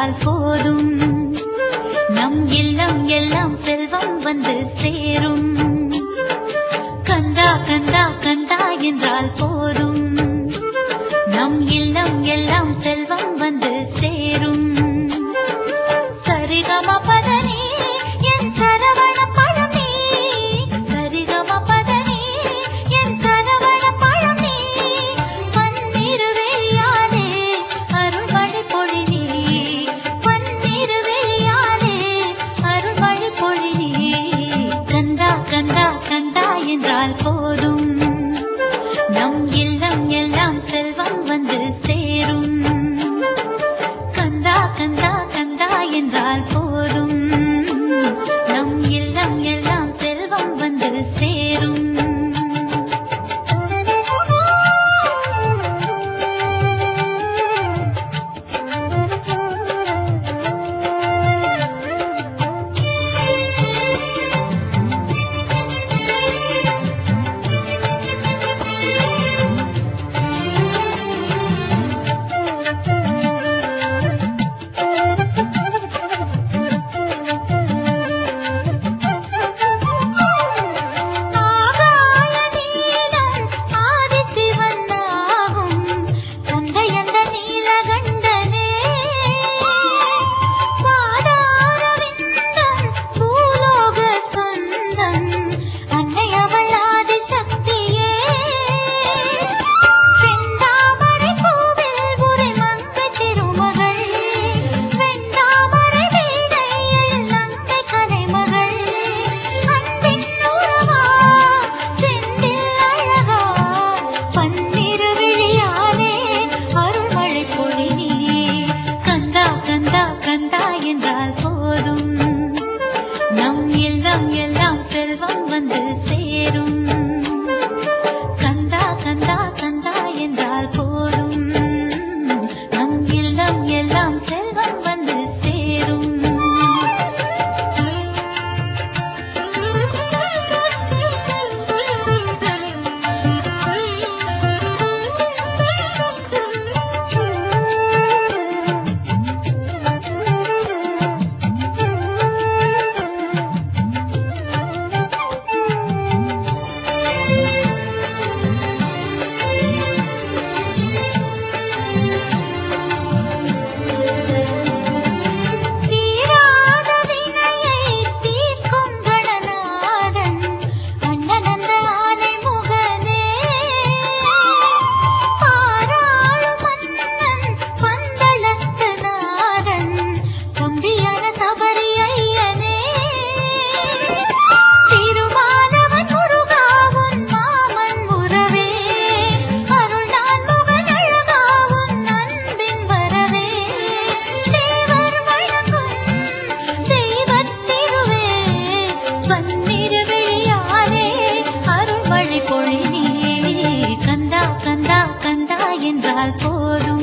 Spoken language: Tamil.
என்றால் போதும். நம் இல்லம் எல்லாம் செல்வம் வந்து சேரும். கந்தா கந்தா கந்தா என்றால் போதும். நம் இல்லம் எல்லாம் செல்வம் வந்து சேரும். என்றால் போதும். ಹಾಕೋದು